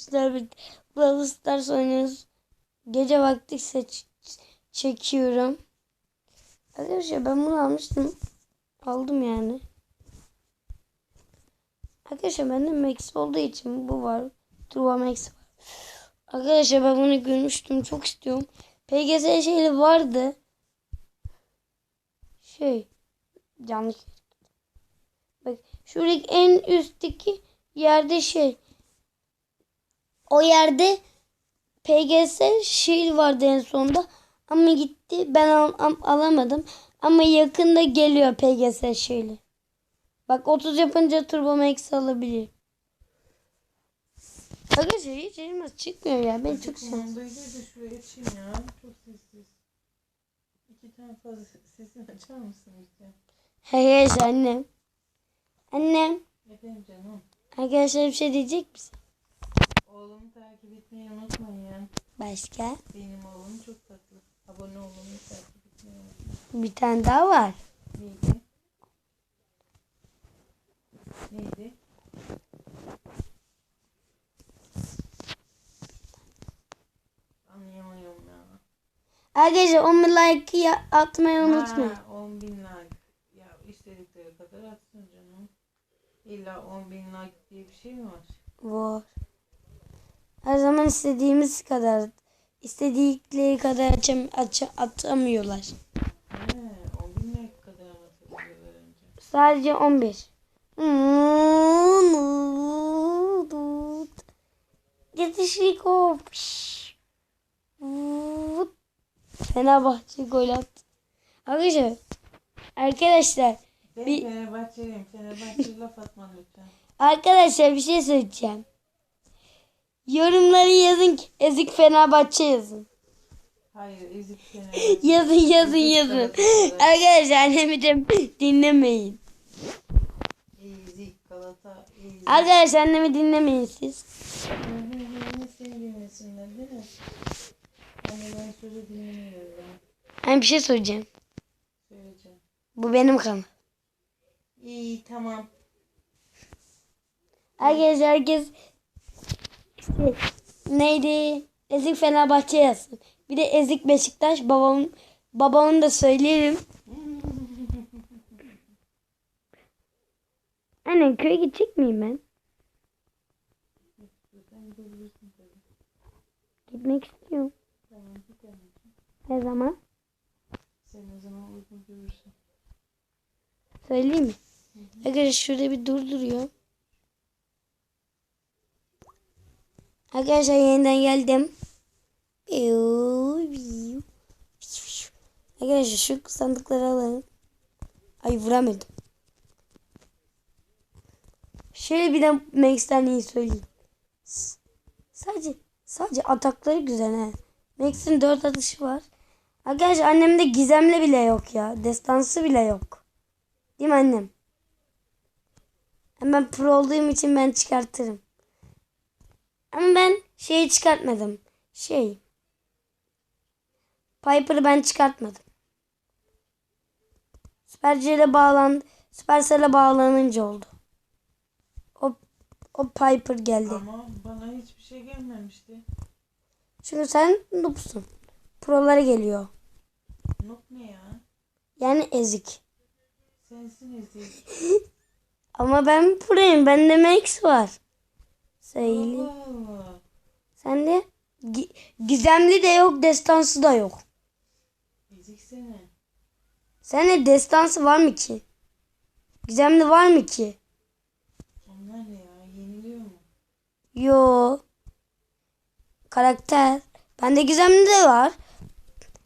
Sizler bir Brawl Stars oynuyoruz. Gece vakti seç çekiyorum. Arkadaşlar ben bunu almıştım. Aldım yani. Arkadaşlar bende Max olduğu için bu var. Turbo Max var. Arkadaşlar ben bunu görmüştüm. Çok istiyorum. PGS şeyli vardı. Şey. Yanlış. Bak şuradaki en üstteki yerde şey. O yerde PGS şey vardı en sonunda. Ama gitti. Ben al- am- alamadım. Ama yakında geliyor PGS şeyli. Bak 30 yapınca Turbo Max alabilir. Arkadaşlar hiç elmas çıkmıyor ya. Ben çok seviyorum. Kumandayı da şuraya açayım ya. Çok sessiz. İki tane fazla sesini açar mısın lütfen? Hey annem. Annem. Efendim canım. Arkadaşlar bir şey diyecek misin? Oğlumu takip etmeyi unutmayın ya. Başka? Benim oğlum çok tatlı. Abone olmayı takip etmeyi unutmayın. Bir tane daha var. Neydi? Neydi? Anlayamıyorum ya. Arkadaşlar 10 like ya- atmayı unutmayın. Ha, 10 bin like. Ya istedikleri kadar atsın canım. İlla 10 bin like diye bir şey mi var? Var. Her zaman istediğimiz kadar istedikleri kadar açam, aç, atamıyorlar. He, 10 bin like kadar atabiliyorlar önce. Sadece 11. Yetişiko. Fenerbahçe gol attı. Arkadaşlar arkadaşlar Ben Bir- Fenerbahçeliyim. Fenerbahçe laf atma lütfen. arkadaşlar bir şey söyleyeceğim. Yorumları yazın ezik Fenerbahçe yazın. Hayır ezik Fenerbahçe. Yazın yazın yazın. Arkadaşlar annemi de dinlemeyin. Ezik Galata. Ezik. Arkadaşlar annemi dinlemeyin siz. Seni dinlesinler değil mi? Hani ben sözü dinlemiyorum. Ben bir şey söyleyeceğim. Söyleyeceğim. Bu benim kanal. İyi tamam. Herkes işte neydi? Ezik Fenerbahçe yazsın. Bir de Ezik Beşiktaş babamın babamın da söyleyelim. Anne köye gidecek miyim ben? Gitmek istiyorum. Ne zaman? Sen o zaman uygun görürsün. Söyleyeyim mi? Arkadaşlar şurada bir durduruyor. Arkadaşlar yeniden geldim. Arkadaşlar şu sandıkları alalım. Ay vuramadım. Şöyle bir de Max'ten iyi söyleyeyim. S- Sadece sadece atakları güzel he. Max'in 4 atışı var. Arkadaşlar annemde gizemli bile yok ya. Destansı bile yok. Değil mi annem? Ben pro olduğum için ben çıkartırım. Ama ben şeyi çıkartmadım. Şey. Piper'ı ben çıkartmadım. Supercell'e bağlan Supercell'e bağlanınca oldu. O o Piper geldi. Ama bana hiçbir şey gelmemişti. Çünkü sen noobsun. Prolara geliyor. Noob ne ya? Yani ezik. Sensin ezik. Ama ben proyum. Bende Max var. Allah. Sende gi- gizemli de yok, destansı da yok. Ezik seni. Sende destansı var mı ki? Gizemli var mı ki? Onlar ne ya? Yeniliyor mu? Yo. Karakter. Bende gizemli de var.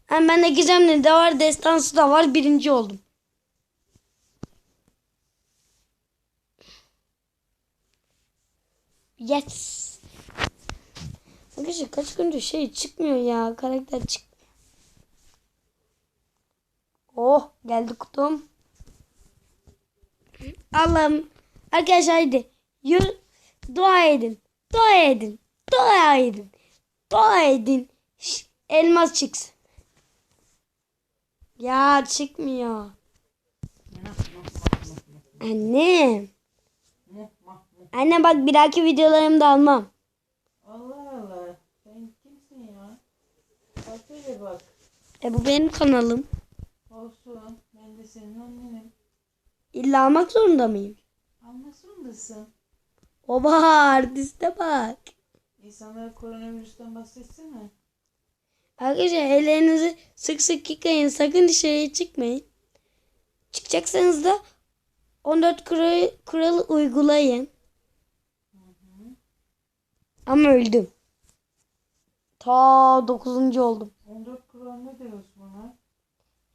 Hem bende gizemli de var, destansı da var. Birinci oldum. Yes. Arkadaşlar kaç gündür şey çıkmıyor ya. Karakter çıkmıyor. Oh geldi kutum. Allah'ım. Arkadaşlar hadi. Yürü. Dua edin. Dua edin. Dua edin. Dua edin. Şş, elmas çıksın. Ya çıkmıyor. Anne. Anne bak bir dahaki videolarımda almam. Allah Allah. Sen kimsin ya? Bak öyle bak. E bu benim kanalım. Olsun. Ben de senin annenim. İlla almak zorunda mıyım? Almak zorundasın. Oba artiste bak. İnsanlara koronavirüsten bahsetsene. Arkadaşlar ellerinizi sık sık yıkayın. Sakın dışarıya çıkmayın. Çıkacaksanız da 14 kural, kural uygulayın. Ama öldüm. Ta 9. oldum. 14 kural ne diyoruz buna?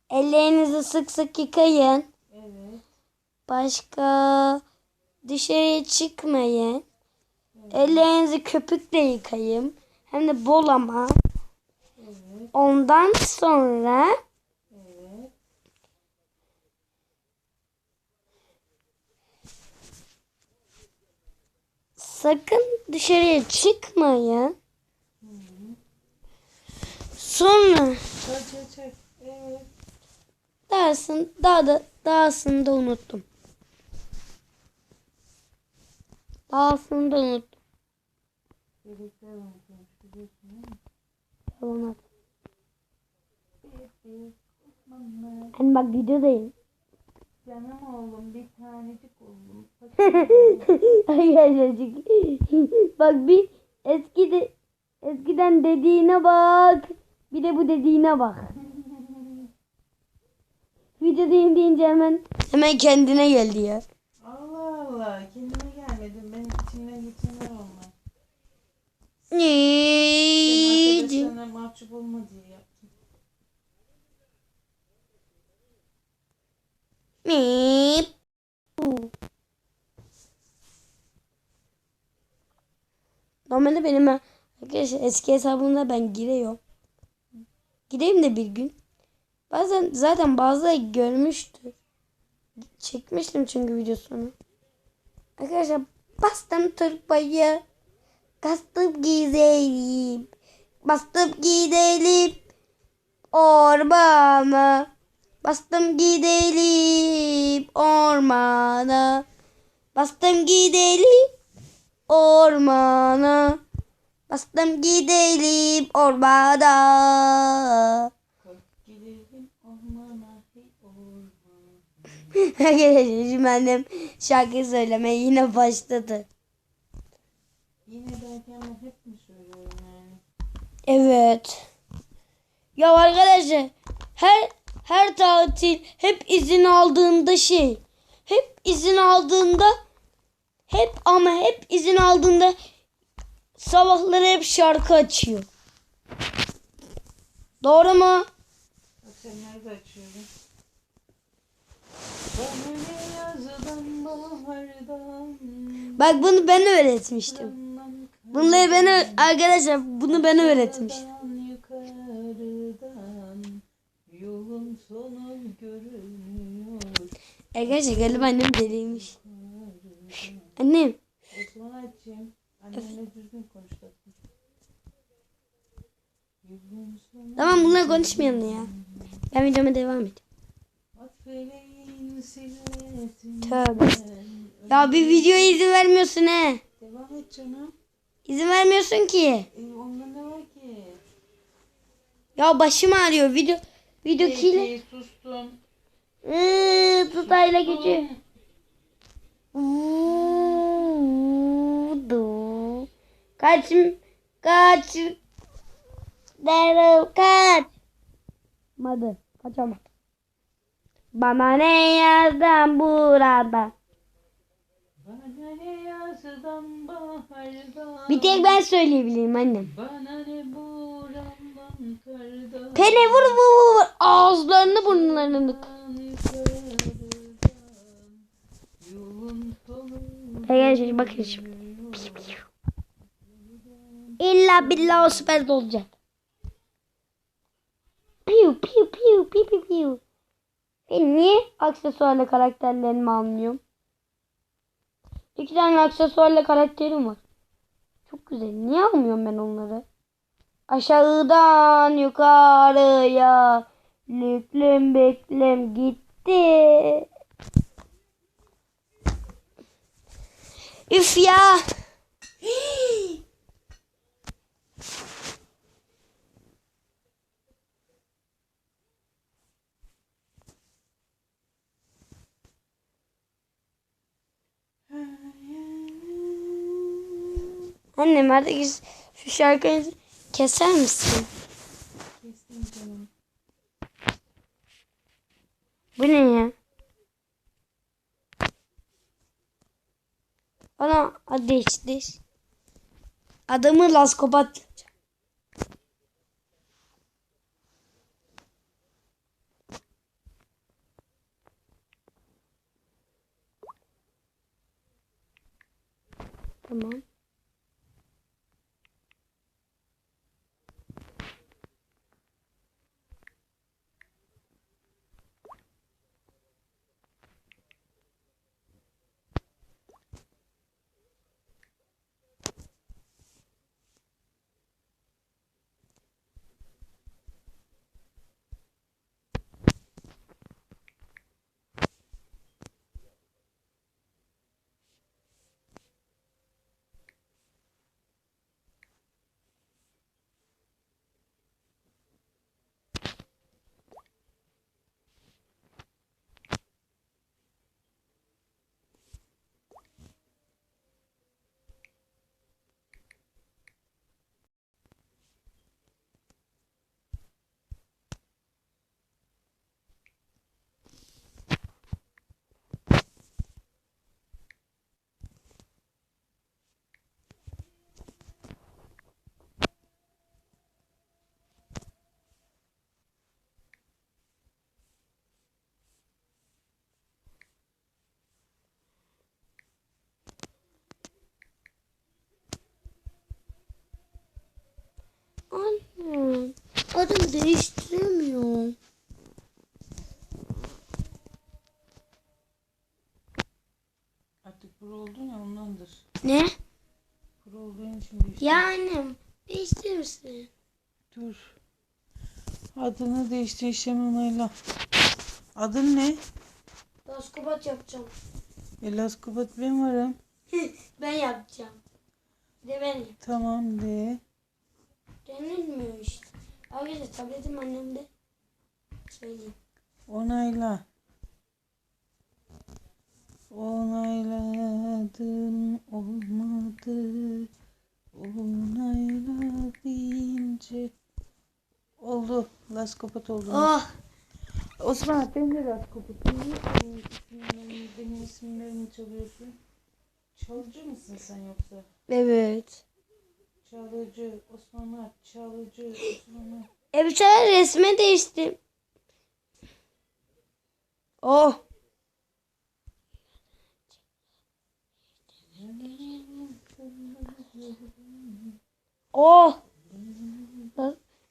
Ellerinizi sık sık yıkayın. Evet. Başka dışarıya çıkmayın. Ellerinizi köpükle yıkayın. Hem de bol ama. Evet. Ondan sonra Evet. Sakın dışarıya. Sonra çek çek. Evet. dersin daha da dahasını da unuttum. Dahasını da unuttum. Yalan at. Hani bak videodayım. Canım oğlum bir tanecik oğlum. Ay ay ay. bak bir eski de eskiden dediğine bak. Bir de bu dediğine bak. Videodayım deyince hemen hemen kendine geldi ya. Allah Allah. Kendime gelmedim. Benim içimden geçenler onlar. Senin Nici. arkadaşlarına mahcup olma diye yaptım. Mip. Normalde benim arkadaşlar eski hesabımda ben giriyorum. Gireyim de bir gün. Bazen zaten bazıları görmüştür. Çekmiştim çünkü videosunu. Arkadaşlar bastım turbayı. Kastım gidelim. Bastım gidelim. Ormana. Bastım gidelim ormana. Bastım gidelim ormana. Bastım gidelim ormana. Gidelim ormana. Arkadaşlar annem şarkı söylemeye yine başladı. Yine derken ben hep mi söylüyorum yani? Evet. Ya arkadaşlar her her tatil hep izin aldığında şey hep izin aldığında hep ama hep izin aldığında sabahları hep şarkı açıyor. Doğru mu? Akşamları da açıyorum. Bak bunu ben öğretmiştim. Bunları ben arkadaşlar bunu ben öğretmiştim. Yolun sonu görünüyor Arkadaşlar galiba annem deliymiş. Annem Osmanacığım Annemle düzgün konuş tatlım. Yolun sonu tamam bunları konuşmayalım ya. Ben videoma devam edeyim. Tövbe. Ya bir videoya izin vermiyorsun he. Devam et canım İzin vermiyorsun ki. e, Onda ne var ki? Ya başım ağrıyor. Video video kile. Peki sustum Iıı, tutayla gücü. Vudu. Kaç kaç Daryl kaç. Madı. Kaçamadım. Bana ne yazdın burada? Bana ne yazdan Bir tek ben söyleyebilirim annem. Bana ne kardan Pene vur vur vur. Ağızlarını burnlarını. Arkadaşlar bakın şimdi. İlla billah o süper olacak. Piu piu piu piu piu piu. Ben niye aksesuarla karakterlerimi almıyorum? İki tane aksesuarla karakterim var. Çok güzel. Niye almıyorum ben onları? Aşağıdan yukarıya lüklüm beklem gitti. Üf ya. Annem artık şu şarkıyı keser misin? Kestim canım. Bu ne ya? Ana değiş değiş. Adamı laskopat. Tamam. Anne. Adım değiştiremiyorum. Artık pro oldun ya ondandır. Ne? Pro olduğun için değiştir. Ya annem değiştirir misin? Dur. Adını değiştir işlem onayla. Adın ne? Laskopat yapacağım. Elaskopat ben varım. ben yapacağım. De ben. Tamam de. Denilmiyor işte. Arkadaşlar tabletim annemde. Söyleyeyim. Onayla. Onayladım olmadı. Onayla deyince oldu. Laskopat oldu. Oh. Osman ben de benim isimlerimi, benim isimlerimi çalıyorsun? Çalıcı mısın sen yoksa? Evet. Çalıcı, Osman Alp, çalıcı, Osman Alp. E bir sefer resme değiştim. Oh. Oh.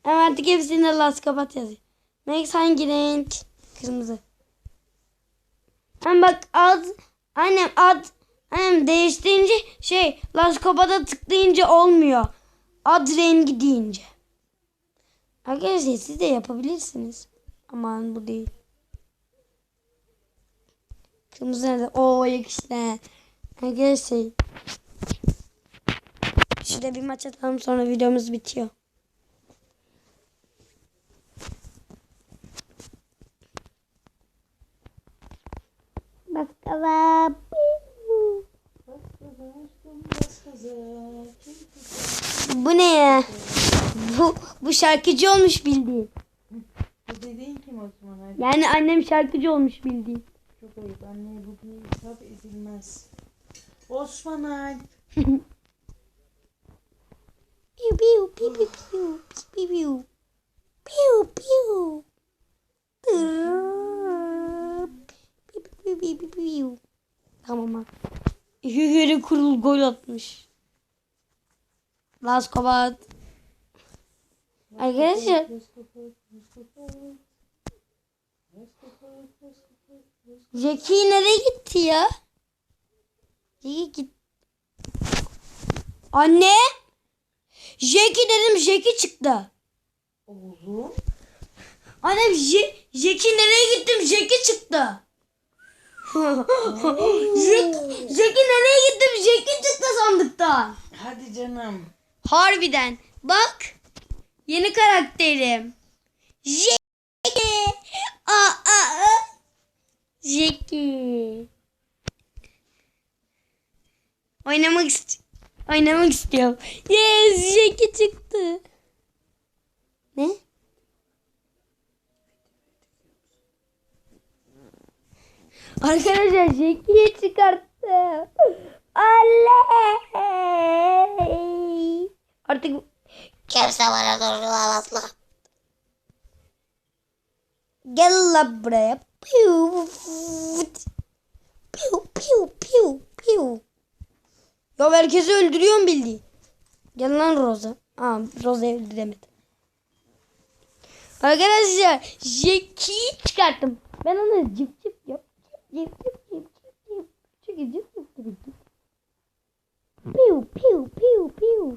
Hemen artık hepsinde las kapat yazıyor. Max hangi renk? Kırmızı. Hem bak ad annem ad annem değiştirince şey las kapata tıklayınca olmuyor. Ad rengi deyince. Arkadaşlar siz de yapabilirsiniz. Aman bu değil. Kırmızı nerede? Oo yakıştı. Arkadaşlar. Şurada bir maç atalım sonra videomuz bitiyor. Bakalım. Bu ne ya? Bu, bu şarkıcı olmuş bildiğin. Bu dediğin kim Osman Alp? Yani annem şarkıcı olmuş bildiğin. Çok ayıp. Anneye bu bir hitap edilmez. Osman Alp. Piu piu piu piu piu piu piu piu piu. Piu piu piu piu piu. Tamam ha. Hühürü kurul gol atmış. Las Kobat. Arkadaşlar. Jackie nereye gitti ya? Jackie git. Anne. Jackie dedim Jackie çıktı. Oğlum. Annem Jackie nereye gittim? Jackie çıktı. Jack- Jackie nereye gittim? Jackie çıktı sandıktan. Hadi canım. Harbiden. Bak. Yeni karakterim. Jackie. Aa, aa. Jackie. Oynamak ist Oynamak istiyorum. Yes Jackie çıktı. Ne? Arkadaşlar Jackie'yi çıkarttı. Oley! Artık kimse bana durduramaz lan. Gel la buraya. Piu. Piu piu piu piu. Ya herkesi öldürüyorum bildiğin. Gel lan Rosa. Aa Rosa'yı öldüremedim. Arkadaşlar Jackie'yi çıkarttım. Ben onu cıp cıp yap. Cıp cıp cıp cıp cıp. Çünkü cıp cıp cıp cıp. Piu piu piu piu.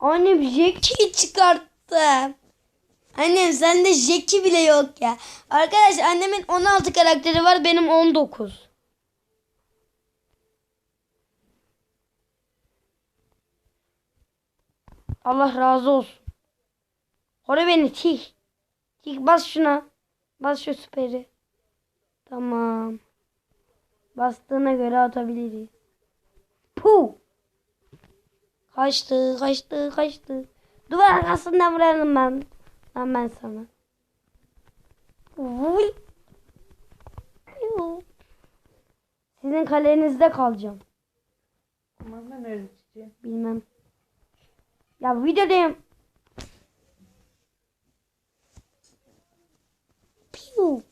Annem Jackie'yi çıkarttı. Annem sende Jackie bile yok ya. Arkadaş annemin 16 karakteri var benim 19. Allah razı olsun. Hore beni tik. Tik bas şuna. Bas şu süperi. Tamam. Bastığına göre atabiliriz. Puh. Kaçtı, kaçtı, kaçtı. Duvar arkasından vurarım ben. Lan ben sana. Piu. Sizin kalenizde kalacağım. Ama ben öyle. Bilmem. Ya videodayım. Piu.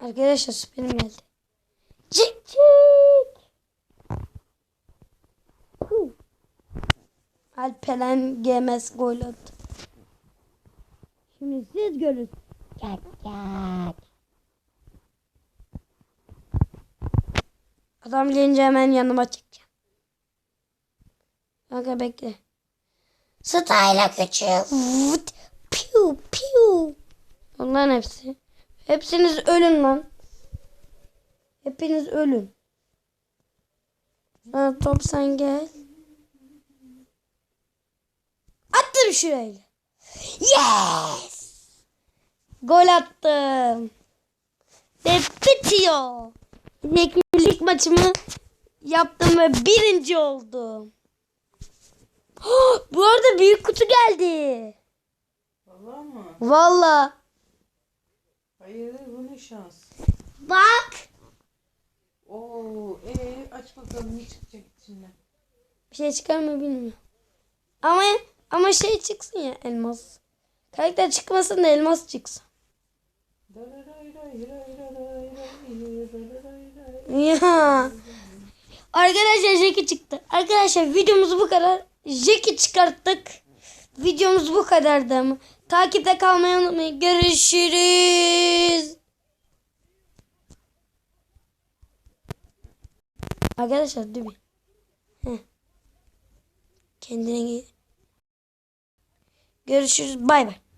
Arkadaşlar süperim geldi. Cik cik. Alperen GMS gol attı. Şimdi siz görün. Gel gel. Adam gelince hemen yanıma çekeceğim. Kanka bekle. Stayla küçük. Vut. Piu piu. Onların hepsi. Hepsiniz ölün lan. Hepiniz ölün. Ha, top sen gel. Attım şurayla. Yes! Gol attım. Ve bitiyor. Lig maçımı yaptım ve birinci oldum. Bu arada büyük kutu geldi. Valla mı? Valla. Hayır bu ne şans. Bak. Oo, ee, aç bakalım ne çıkacak içinden. Bir şey çıkar mı bilmiyorum. Ama ama şey çıksın ya elmas. Karakter çıkmasın da elmas çıksın. Ya. Arkadaşlar Jackie çıktı. Arkadaşlar videomuz bu kadar. Jackie çıkarttık. Videomuz bu kadardı. Takipte kalmayı unutmayın. Görüşürüz. Arkadaşlar dur bir. Heh. Kendine. Görüşürüz. Bay bay.